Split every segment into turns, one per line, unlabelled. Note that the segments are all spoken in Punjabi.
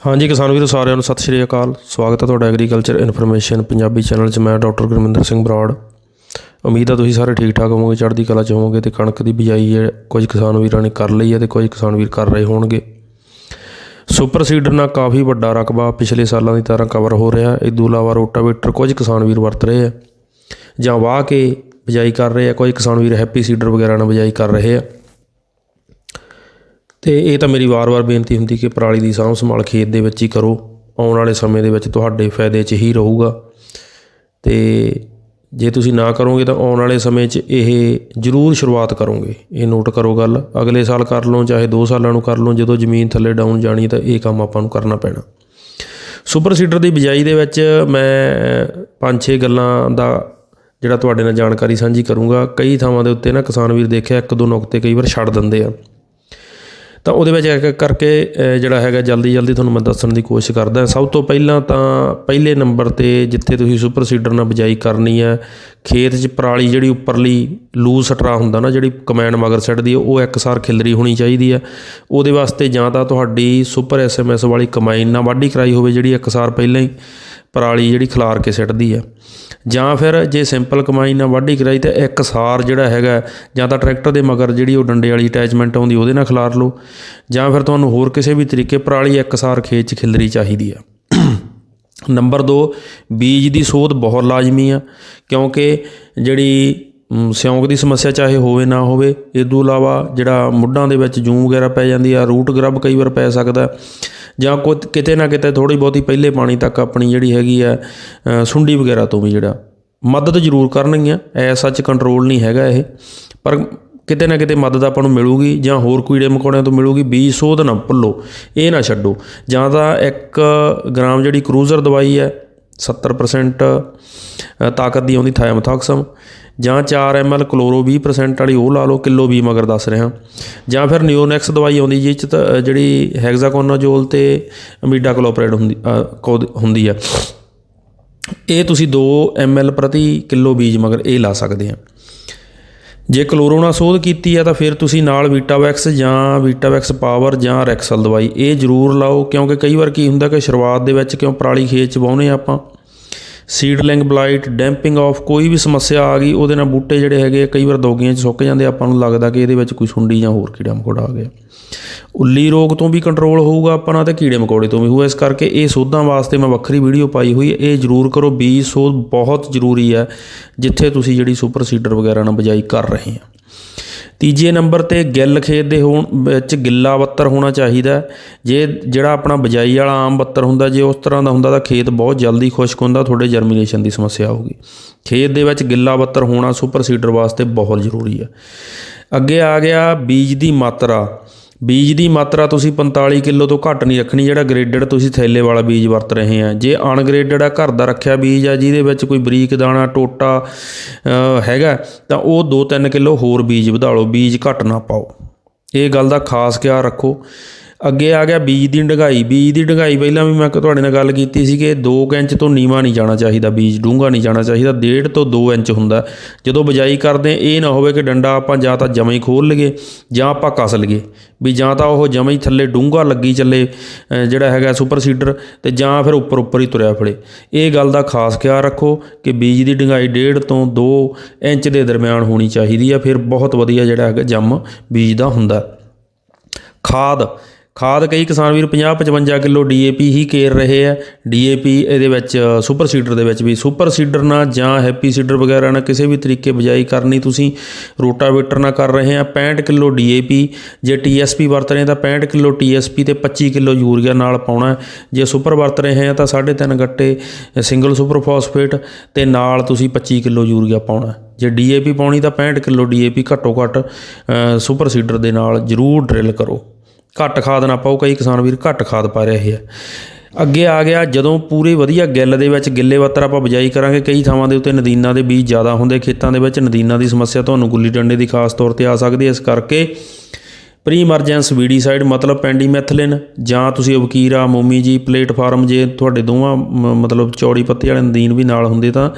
ਹਾਂਜੀ, ਕਿਸਾਨ ਵੀਰੋ, ਸਾਰਿਆਂ ਨੂੰ ਸਤਿ ਸ਼੍ਰੀ ਅਕਾਲ। ਸਵਾਗਤ ਹੈ ਤੁਹਾਡਾ ਐਗਰੀਕਲਚਰ ਇਨਫੋਰਮੇਸ਼ਨ ਪੰਜਾਬੀ ਚੈਨਲ 'ਚ। ਮੈਂ ਡਾਕਟਰ ਗੁਰਮਿੰਦਰ ਸਿੰਘ ਬਰਾੜ। ਉਮੀਦ ਹੈ ਤੁਸੀਂ ਸਾਰੇ ਠੀਕ ਠਾਕ ਹੋਵੋਗੇ, ਚੜ੍ਹਦੀ ਕਲਾ 'ਚ ਹੋਵੋਗੇ ਤੇ ਕਣਕ ਦੀ ਬਿਜਾਈ ਹੈ, ਕੁਝ ਕਿਸਾਨ ਵੀਰਾਂ ਨੇ ਕਰ ਲਈ ਹੈ ਤੇ ਕੁਝ ਕਿਸਾਨ ਵੀਰ ਕਰ ਰਹੇ ਹੋਣਗੇ। ਸੁਪਰ ਸੀਡਰ ਨਾਲ ਕਾਫੀ ਵੱਡਾ ਰਕਬਾ ਪਿਛਲੇ ਸਾਲਾਂ ਦੀ ਤਰ੍ਹਾਂ ਕਵਰ ਹੋ ਰਿਹਾ। ਹੈ ਇਦੋਂ ਇਲਾਵਾ ਰੋਟਾਵੇਟਰ ਕੁਝ ਕਿਸਾਨ ਵੀਰ ਵਰਤ ਰਹੇ ਆ ਜਾਂ ਵਾਹ ਕੇ ਬਿਜਾਈ ਕਰ ਰਹੇ ਆ, ਕੁਝ ਕਿਸਾਨ ਵੀਰ ਹੈਪੀ ਸੀਡਰ ਵਗੈਰਾ ਨਾਲ ਬਿਜਾਈ ਕਰ ਰਹੇ ਆ। ਤੇ ਇਹ ਤਾਂ ਮੇਰੀ ਵਾਰ-ਵਾਰ ਬੇਨਤੀ ਹੁੰਦੀ ਕਿ ਪਰਾਲੀ ਦੀ ਸਾਂਭ ਸੰਭਾਲ ਖੇਤ ਦੇ ਵਿੱਚ ਹੀ ਕਰੋ। ਆਉਣ ਵਾਲੇ ਸਮੇਂ ਦੇ ਵਿੱਚ ਤੁਹਾਡੇ ਫਾਇਦੇ 'ਚ ਹੀ ਰਹੂਗਾ। ਤੇ ਜੇ ਤੁਸੀਂ ਨਾ ਕਰੋਗੇ ਤਾਂ ਆਉਣ ਵਾਲੇ ਸਮੇਂ 'ਚ ਇਹ ਜ਼ਰੂਰ ਸ਼ੁਰੂਆਤ ਕਰੋਗੇ। ਇਹ ਨੋਟ ਕਰੋ ਗੱਲ। ਅਗਲੇ ਸਾਲ ਕਰ ਲਓ ਚਾਹੇ 2 ਸਾਲਾਂ ਨੂੰ ਕਰ ਲਓ। ਜਦੋਂ ਜ਼ਮੀਨ ਥੱਲੇ ਡਾਊਨ ਜਾਣੀ ਤਾਂ ਇਹ ਕੰਮ ਆਪਾਂ ਨੂੰ ਕਰਨਾ ਪੈਣਾ। ਸੁਪਰ ਸੀਡਰ ਦੀ ਬਿਜਾਈ ਦੇ ਵਿੱਚ ਮੈਂ ਪੰਜ ਛੇ ਗੱਲਾਂ ਦਾ ਜਿਹੜਾ ਤੁਹਾਡੇ ਨਾਲ ਜਾਣਕਾਰੀ ਸਾਂਝੀ ਕਰੂੰਗਾ। ਕਈ ਥਾਵਾਂ ਦੇ ਉੱਤੇ ਨਾ ਕਿਸਾਨ ਵੀਰ ਦੇਖਿਆ ਇੱਕ ਦੋ ਨੁਕਤੇ ਕਈ ਵਾਰ ਛੱਡ ਦਿੰਦੇ ਆ। ਤਾਂ ਉਹਦੇ ਵਿੱਚ ਇੱਕ ਇੱਕ ਕਰਕੇ ਜਿਹੜਾ ਹੈਗਾ, ਜਲਦੀ ਜਲਦੀ ਤੁਹਾਨੂੰ ਮੈਂ ਦੱਸਣ ਦੀ ਕੋਸ਼ਿਸ਼ ਕਰਦਾ। ਸਭ ਤੋਂ ਪਹਿਲਾਂ ਤਾਂ ਪਹਿਲੇ ਨੰਬਰ ਤੇ ਜਿੱਥੇ ਤੁਸੀਂ ਸੁਪਰ ਸੀਡਰ ਨਾਲ ਬਿਜਾਈ ਕਰਨੀ ਹੈ, ਖੇਤ 'ਚ ਪਰਾਲੀ ਜਿਹੜੀ ਉੱਪਰਲੀ ਲੂਸ ਸਟਰਾ ਹੁੰਦਾ ਨਾ, ਜਿਹੜੀ ਕਮੈਨ ਮਗਰ ਸੱਟਦੀ ਹੈ, ਉਹ ਇੱਕਸਾਰ ਖਿਲਰੀ ਹੋਣੀ ਚਾਹੀਦੀ ਹੈ। ਉਹਦੇ ਵਾਸਤੇ ਜਾਂ ਤਾਂ ਤੁਹਾਡੀ ਸੁਪਰ ਐਸਐਮਐਸ ਵਾਲੀ ਕਮਾਈਨ ਨਾਲ ਵਾਢੀ ਕਰਾਈ ਹੋਵੇ, ਜਿਹੜੀ ਇੱਕਸਾਰ ਪਹਿਲਾਂ ਹੀ ਪਰਾਲੀ ਜਿਹੜੀ ਖਿਲਾਰ ਕੇ ਸਿੱਟਦੀ ਆ। ਜਾਂ ਫਿਰ ਜੇ ਸਿੰਪਲ ਕਮਾਈ ਨਾਲ ਵਾਢੀ ਕਰਾਈ ਤਾਂ ਇੱਕ ਸਾਰ ਜਿਹੜਾ ਹੈਗਾ, ਜਾਂ ਤਾਂ ਟਰੈਕਟਰ ਦੇ ਮਗਰ ਜਿਹੜੀ ਉਹ ਡੰਡੇ ਵਾਲੀ ਅਟੈਚਮੈਂਟ ਆਉਂਦੀ, ਉਹਦੇ ਨਾਲ ਖਲਾਰ ਲਓ। ਜਾਂ ਫਿਰ ਤੁਹਾਨੂੰ ਹੋਰ ਕਿਸੇ ਵੀ ਤਰੀਕੇ ਪਰਾਲੀ ਇੱਕ ਸਾਰ ਖੇਤ 'ਚ ਖਿਲਰੀ ਚਾਹੀਦੀ ਆ। ਨੰਬਰ 2 ਬੀਜ ਦੀ ਸੋਧ ਬਹੁਤ ਲਾਜ਼ਮੀ ਆ, ਕਿਉਂਕਿ ਜਿਹੜੀ ਸਿਉਂਕ ਦੀ ਸਮੱਸਿਆ ਚਾਹੇ ਹੋਵੇ ਨਾ ਹੋਵੇ, ਇਹ ਤੋਂ ਇਲਾਵਾ ਜਿਹੜਾ ਮੁੱਢਾਂ ਦੇ ਵਿੱਚ ਜੂੰ ਵਗੈਰਾ ਪੈ ਜਾਂਦੀ ਆ, ਰੂਟ ਗਰਬ ਕਈ ਵਾਰ ਪੈ ਸਕਦਾ। ਜਾਂ ਕੋਈ ਕਿਤੇ ਨਾ ਕਿਤੇ ਥੋੜੀ ਬਹੁਤੀ ਪਹਿਲੇ ਪਾਣੀ ਤੱਕ ਆਪਣੀ ਜਿਹੜੀ ਹੈਗੀ ਆ ਸੁੰਡੀ ਵਗੈਰਾ ਤੋਂ ਵੀ ਜਿਹੜਾ ਮਦਦ ਜ਼ਰੂਰ ਕਰਨਗੀਆਂ। ਐਸ ਸੱਚ ਕੰਟਰੋਲ ਨਹੀਂ ਹੈਗਾ ਇਹ। ਪਰ ਕਿਤੇ ਨਾ ਕਿਤੇ ਮਦਦ ਆਪਾਂ ਨੂੰ ਮਿਲੂਗੀ ਜਾਂ ਹੋਰ ਕੀੜੇ ਮਕੌੜਿਆਂ ਤੋਂ ਮਿਲੂਗੀ, ਬੀਜ ਸੋਧ ਨਾ ਭੁੱਲੋ, ਇਹ ਨਾ ਛੱਡੋ। ਜਾਂ ਤਾਂ 1 ਗ੍ਰਾਮ ਜਿਹੜੀ ਕਰੂਜ਼ਰ ਦਵਾਈ ਹੈ 70% ਤਾਕਤ ਦੀ ਆਉਂਦੀ ਥਾਇਮਥਾਕਸਮ। ਜਾਂ 4 ml ਕਲੋਰੋ 20% ਵਾਲੀ ਉਹ ਲਾ ਲਓ ਕਿਲੋ ਵੀ ਮਗਰ ਦੱਸ ਰਿਹਾ। ਜਾਂ ਫਿਰ ਨਿਓਨੈਕਸ ਦਵਾਈ ਆਉਂਦੀ ਜਿਹ 'ਚ ਜਿਹੜੀ ਹੈਗਜ਼ਾਕੋਨਾਜੋਲ ਤੇ ਅਮੀਡਾ ਕਲੋਪਰੇਟ ਹੁੰਦੀ ਅ, ਹੁੰਦੀ ਆ। ਇਹ ਤੁਸੀਂ 2 ml ਪ੍ਰਤੀ ਕਿਲੋ ਬੀਜ ਮਗਰ ਇਹ ਲਾ ਸਕਦੇ ਆ। ਜੇ ਕਲੋਰੋ ਨਾਲ ਸੋਧ ਕੀਤੀ ਆ ਤਾਂ ਫਿਰ ਤੁਸੀਂ ਨਾਲ ਵੀਟਾਵੈਕਸ ਜਾਂ ਵੀਟਾਵੈਕਸ ਪਾਵਰ ਜਾਂ ਰੈਕਸਲ ਦਵਾਈ ਇਹ ਜ਼ਰੂਰ ਲਾਓ ਕਿਉਂਕਿ ਕਈ ਵਾਰ ਕੀ ਹੁੰਦਾ ਕਿ ਸ਼ੁਰੂਆਤ ਦੇ ਵਿੱਚ ਕਿਉਂ ਪਰਾਲੀ ਖੇਤ ਚ ਵਾਹੁੰਦੇ ਆਪਾਂ। ਸੀਡਲਿੰਗ, ਬਲਾਈਟ, ਡੈਂਪਿੰਗ ਆਫ ਕੋਈ ਵੀ ਸਮੱਸਿਆ ਆ ਗਈ, ਉਹਦੇ ਨਾਲ ਬੂਟੇ ਜਿਹੜੇ ਹੈਗੇ ਕਈ ਵਾਰ ਦੋਗੀਆਂ 'ਚ ਸੁੱਕ ਜਾਂਦੇ ਆਪਾਂ ਨੂੰ ਲੱਗਦਾ ਕਿ ਇਹਦੇ ਵਿੱਚ ਕੋਈ ਸੁੰਡੀ ਜਾਂ ਹੋਰ ਕੀੜਾ ਮਕੌੜਾ ਆ ਗਿਆ। ਉੱਲੀ ਰੋਗ ਤੋਂ ਵੀ ਕੰਟਰੋਲ ਹੋਊਗਾ ਆਪਣਾ ਤੇ ਕੀੜੇ ਮਕੌੜੇ ਤੋਂ ਵੀ ਹੋਊਗਾ, ਇਸ ਕਰਕੇ ਇਹ ਸੋਧਾਂ ਵਾਸਤੇ ਮੈਂ ਵੱਖਰੀ ਵੀਡੀਓ ਪਾਈ ਹੋਈ ਹੈ, ਇਹ ਜ਼ਰੂਰ ਕਰੋ, ਬੀਜ ਸੋਧ ਬਹੁਤ ਜ਼ਰੂਰੀ ਹੈ, ਜਿੱਥੇ ਤੁਸੀਂ ਜਿਹੜੀ ਸੁਪਰ ਸੀਡਰ ਵਗੈਰਾ ਨਾਲ ਬਿਜਾਈ ਕਰ ਰਹੇ ਆ ਤੀਜੇ ਨੰਬਰ ਤੇ ਗਿੱਲ ਖੇਤ ਦੇ ਹੋਣ, ਵਿੱਚ ਗਿੱਲਾ ਬੱਤਰ ਹੋਣਾ ਚਾਹੀਦਾ ਜੇ ਜਿਹੜਾ ਆਪਣਾ ਬਿਜਾਈ ਵਾਲਾ ਆਮ ਬੱਤਰ ਹੁੰਦਾ, ਜੇ ਉਸ ਤਰ੍ਹਾਂ ਦਾ ਹੁੰਦਾ ਤਾਂ ਖੇਤ ਬਹੁਤ ਜਲਦੀ ਖੁਸ਼ਕ ਹੁੰਦਾ, ਤੁਹਾਡੇ ਜਰਮੀਨੇਸ਼ਨ ਦੀ ਸਮੱਸਿਆ ਹੋਊਗੀ ਖੇਤ ਦੇ ਵਿੱਚ ਗਿੱਲਾ ਬੱਤਰ ਹੋਣਾ ਸੁਪਰ ਸੀਡਰ ਵਾਸਤੇ ਬਹੁਤ ਜ਼ਰੂਰੀ ਹੈ। ਅੱਗੇ ਆ ਗਿਆ ਬੀਜ ਦੀ ਮਾਤਰਾ। ਬੀਜ ਦੀ ਮਾਤਰਾ ਤੁਸੀਂ 45 ਕਿਲੋ ਤੋਂ ਘੱਟ ਨਹੀਂ ਰੱਖਣੀ, ਜਿਹੜਾ ਗ੍ਰੇਡਡ ਤੁਸੀਂ ਥੈਲੇ ਵਾਲਾ ਬੀਜ ਵਰਤ ਰਹੇ ਆ। ਜੇ ਅਨਗ੍ਰੇਡਡ ਆ, ਘਰ ਦਾ ਰੱਖਿਆ ਬੀਜ ਆ, ਜਿਹਦੇ ਵਿੱਚ ਕੋਈ ਬਰੀਕ ਦਾਣਾ, ਟੋਟਾ ਹੈਗਾ, ਤਾਂ ਉਹ 2-3 ਕਿਲੋ ਹੋਰ ਬੀਜ ਵਧਾ ਲਓ, ਬੀਜ ਘੱਟ ਨਾ ਪਾਓ। ਇਹ ਗੱਲ ਦਾ ਖਾਸ ਖਿਆਲ ਰੱਖੋ। ਅੱਗੇ ਆ ਗਿਆ ਬੀਜ ਦੀ ਡੰਗਾਈ ਬੀਜ ਦੀ ਡੰਗਾਈ ਪਹਿਲਾਂ ਵੀ ਮੈਂ ਤੁਹਾਡੇ ਨਾਲ ਗੱਲ ਕੀਤੀ ਸੀ ਕਿ 2 ਇੰਚ ਤੋਂ ਨੀਵਾ ਨਹੀਂ ਜਾਣਾ ਚਾਹੀਦਾ ਬੀਜ, ਡੂੰਘਾ ਨਹੀਂ ਜਾਣਾ ਚਾਹੀਦਾ 1.5 ਤੋਂ 2 ਇੰਚ ਹੁੰਦਾ। ਜਦੋਂ ਬਿਜਾਈ ਕਰਦੇ, ਇਹ ਨਾ ਹੋਵੇ ਕਿ ਡੰਡਾ ਆਪਾਂ ਜਾਂ ਤਾਂ ਜਮਾਂ ਹੀ ਖੋਲ ਲਈਏ ਜਾਂ ਆਪਾਂ ਕੱਸ ਲਈਏ। ਵੀ ਜਾਂ ਤਾਂ ਉਹ ਜਮਾਂ ਹੀ ਥੱਲੇ ਡੂੰਘਾ ਲੱਗੀ ਚੱਲੇ ਜਿਹੜਾ ਹੈਗਾ ਸੁਪਰ ਸੀਡਰ ਤੇ ਜਾਂ ਫਿਰ ਉੱਪਰ ਉੱਪਰ ਹੀ ਤੁਰਿਆ ਫੜੇ ਇਹ ਗੱਲ ਦਾ ਖਾਸ ਖਿਆਲ ਰੱਖੋ ਕਿ ਬੀਜ ਦੀ ਡੰਗਾਈ 1.5 ਤੋਂ 2 ਇੰਚ ਦੇ ਦਰਮਿਆਨ ਹੋਣੀ ਚਾਹੀਦੀ ਆ। ਫਿਰ ਬਹੁਤ ਵਧੀਆ ਜਿਹੜਾ ਹੈਗਾ ਜੰਮ ਬੀਜ ਦਾ ਹੁੰਦਾ। ਖਾਦ। ਖਾਦ ਕਈ ਕਿਸਾਨ ਵੀਰ 50 55 ਕਿਲੋ ਡੀਏਪੀ ਹੀ ਕੇਰ ਰਹੇ ਆ। ਡੀਏਪੀ ਇਹਦੇ ਵਿੱਚ ਸੁਪਰ ਸੀਡਰ ਦੇ ਵਿੱਚ ਵੀ। ਸੁਪਰ ਸੀਡਰ ਨਾਲ ਜਾਂ ਹੈਪੀ ਸੀਡਰ ਵਗੈਰਾ ਨਾਲ ਕਿਸੇ ਵੀ ਤਰੀਕੇ ਬਿਜਾਈ ਕਰਨੀ ਤੁਸੀਂ ਰੋਟਾਵੇਟਰ ਨਾਲ ਕਰ ਰਹੇ ਆ। 65 ਕਿਲੋ ਡੀਏਪੀ ਜੇ ਟੀਐਸਪੀ ਵਰਤ ਰਹੇ ਤਾਂ 65 ਕਿਲੋ ਟੀਐਸਪੀ ਤੇ 25 ਕਿਲੋ ਯੂਰੀਆ ਨਾਲ ਪਾਉਣਾ। ਜੇ ਸੁਪਰ ਵਰਤ ਰਹੇ ਆ ਤਾਂ 3.5 ਗੱਟੇ ਸਿੰਗਲ ਸੁਪਰ ਫਾਸਫੇਟ ਤੇ ਨਾਲ ਤੁਸੀਂ 25 ਕਿਲੋ ਯੂਰੀਆ ਪਾਉਣਾ। ਹੈ। ਜੇ ਡੀਏਪੀ ਪਾਉਣੀ ਤਾਂ 65 ਕਿਲੋ ਡੀਏਪੀ ਘੱਟੋ ਘੱਟ ਅ, ਸੁਪਰ ਸੀਡਰ ਦੇ ਨਾਲ ਜ਼ਰੂਰ ਡਰਿਲ ਕਰੋ। ਘੱਟ ਖਾਦ ਨਾ ਪਾਓ, ਕਈ ਕਿਸਾਨ ਵੀਰ ਘੱਟ ਖਾਦ ਪਾ ਰਹੇ ਆ। ਅੱਗੇ ਆ ਗਿਆ, ਜਦੋਂ ਪੂਰੇ ਵਧੀਆ ਗਿੱਲ ਦੇ ਵਿੱਚ ਗਿੱਲੇ ਵੱਤਰ ਆਪਾਂ ਬਿਜਾਈ ਕਰਾਂਗੇ, ਕਈ ਥਾਵਾਂ ਦੇ ਉੱਤੇ ਨਦੀਨਾਂ ਦੇ ਬੀਜ ਜ਼ਿਆਦਾ ਹੁੰਦੇ, ਖੇਤਾਂ ਦੇ ਵਿੱਚ ਨਦੀਨਾਂ ਦੀ ਸਮੱਸਿਆ ਤੁਹਾਨੂੰ ਗੁੱਲੀ ਡੰਡੇ ਦੀ ਖਾਸ ਤੌਰ ਤੇ ਆ ਸਕਦੀ ਹੈ। ਇਸ ਕਰਕੇ ਪ੍ਰੀ ਇਮਰਜੈਂਸ ਵੀਡੀਸਾਈਡ ਮਤਲਬ ਪੈਂਡੀਮੈਥਲਿਨ ਜਾਂ ਤੁਸੀਂ ਅਵਕੀਰਾ ਮੋਮੀ ਜੀ ਪਲੇਟਫਾਰਮ ਜੇ ਤੁਹਾਡੇ ਦੋਵਾਂ ਮ- ਮਤਲਬ ਚੌੜੀ ਪੱਤੇ ਵਾਲੇ ਨਦੀਨ ਵੀ ਨਾਲ ਹੁੰਦੇ ਤਾਂ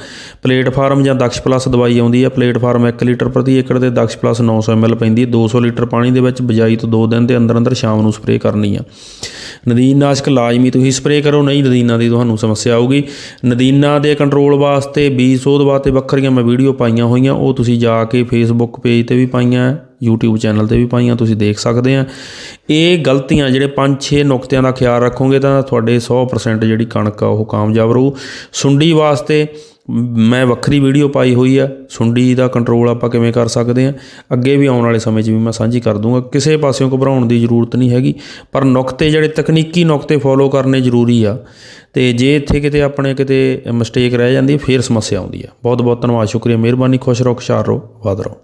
ਪਲੇਟਫਾਰਮ ਜਾਂ ਦਕਸ਼ ਪਲੱਸ ਦਵਾਈ ਆਉਂਦੀ ਹੈ ਪਲੇਟਫਾਰਮ 1 ਲੀਟਰ ਪ੍ਰਤੀ ਏਕੜ ਤੇ ਦਕਸ਼ ਪਲੱਸ 900 ml ਪੈਂਦੀ ਹੈ 200 ਲੀਟਰ ਪਾਣੀ ਦੇ ਵਿੱਚ ਬਜਾਈ ਤੋਂ 2 ਦਿਨ ਦੇ ਅੰਦਰ ਅੰਦਰ ਸ਼ਾਮ ਨੂੰ ਸਪਰੇਅ ਕਰਨੀ ਆ। ਨਦੀਨਨਾਸ਼ਕ ਲਾਜ਼ਮੀ ਤੁਸੀਂ ਸਪਰੇਅ ਕਰੋ ਨਹੀਂ ਨਦੀਨਾਂ ਦੀ ਤੁਹਾਨੂੰ ਸਮੱਸਿਆ ਆਊਗੀ। ਨਦੀਨਾਂ ਦੇ ਕੰਟਰੋਲ ਵਾਸਤੇ ਬੀਜ ਸੋਧ ਵਾਸਤੇ ਵੱਖਰੀਆਂ ਮੈਂ ਵੀਡੀਓ ਪਾਈਆਂ ਹੋਈਆਂ ਉਹ ਤੁਸੀਂ ਜਾ ਕੇ ਫੇਸਬੁੱਕ ਪੇਜ ਤੇ ਵੀ ਪਾਈਆਂ ਹੈ, YouTube ਚੈਨਲ ਤੇ ਵੀ ਪਾਈਆਂ, ਤੁਸੀਂ ਦੇਖ ਸਕਦੇ ਆ। ਇਹ ਗਲਤੀਆਂ ਜਿਹੜੇ 5-6 ਨੁਕਤਿਆਂ ਦਾ ਖਿਆਲ ਰੱਖੋਗੇ ਤਾਂ ਤੁਹਾਡੇ 100% ਜਿਹੜੀ ਕਣਕ ਆ ਉਹ ਕਾਮਯਾਬ ਰਹੂ। ਸੁੰਡੀ ਵਾਸਤੇ ਮੈਂ ਵੱਖਰੀ ਵੀਡੀਓ ਪਾਈ ਹੋਈ ਆ। ਸੁੰਡੀ ਦਾ ਕੰਟਰੋਲ ਆਪਾਂ ਕਿਵੇਂ ਕਰ ਸਕਦੇ ਆ? ਅੱਗੇ ਵੀ ਆਉਣ ਵਾਲੇ ਸਮੇਂ 'ਚ ਵੀ ਮੈਂ ਸਾਂਝੀ ਕਰ ਦੂੰਗਾ। ਕਿਸੇ ਪਾਸਿਓਂ ਘਬਰਾਉਣ ਦੀ ਜ਼ਰੂਰਤ ਨਹੀਂ ਹੈਗੀ, ਪਰ ਨੁਕਤੇ ਜਿਹੜੇ ਤਕਨੀਕੀ ਨੁਕਤੇ ਫੋਲੋ ਕਰਨੇ ਜ਼ਰੂਰੀ ਆ। ਤੇ ਜੇ ਇੱਥੇ ਕਿਤੇ ਆਪਣੇ ਕਿਤੇ ਮਿਸਟੇਕ ਰਹਿ ਜਾਂਦੀ ਹੈ ਫਿਰ ਸਮੱਸਿਆ ਆਉਂਦੀ ਆ। ਬਹੁਤ ਬਹੁਤ ਧੰਨਵਾਦ, ਸ਼ੁਕਰੀਆ, ਮਿਹਰਬਾਨੀ, ਖੁਸ਼ ਰਹੋ ਖੁਸ਼ਹਾਲ ਰਹੋ ਆਬਾਦ ਰਹੋ।